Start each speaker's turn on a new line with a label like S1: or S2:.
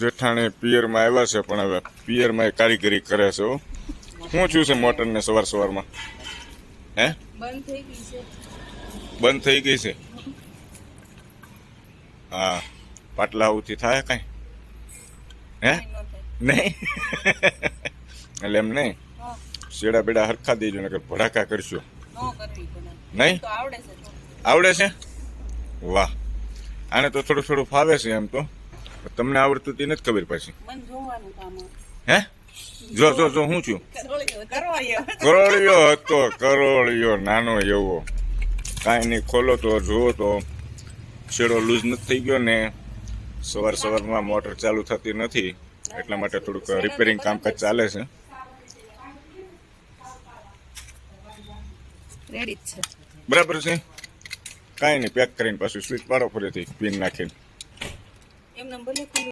S1: જેઠાણી પિયરમાં આવ્યા છે પણ હવે પિયરમાં એ કારીગરી કરે છે. શું થયું છે મોટરને સવાર સવારમાં? હે?
S2: બંધ થઈ ગઈ છે.
S1: હા. પાટલા આવતી થાય કાંઈ? હે. નહીં એટલે એમ નહીં? શેડા બેડા હરખા દેજો ને ભડાકા કરશો. નહીં.
S2: આવડે છે?
S1: વાહ. આને તો થોડું થોડું ફાવે છે એમ તો. તમને આવડતું તે નથી ખબર પાછી. હે? જો જો જો હું છું? કરોળિયો હતો કરોળિયો નાનો એવો. કાંઈ નહીં ખોલો તો જુઓ તો. છેડો લૂઝ નથી થઈ ગયો ને. સવાર સવારમાં મોટર ચાલુ થતી નથી. એટલા માટે થોડુંક રિપેરિંગ કામકાજ ચાલે છે. બરાબર છે? કાંઈ નહીં પેક કરીને પાછું સ્વિચ પાડો ફરીથી પિન નાખીને.
S2: એમને ભલે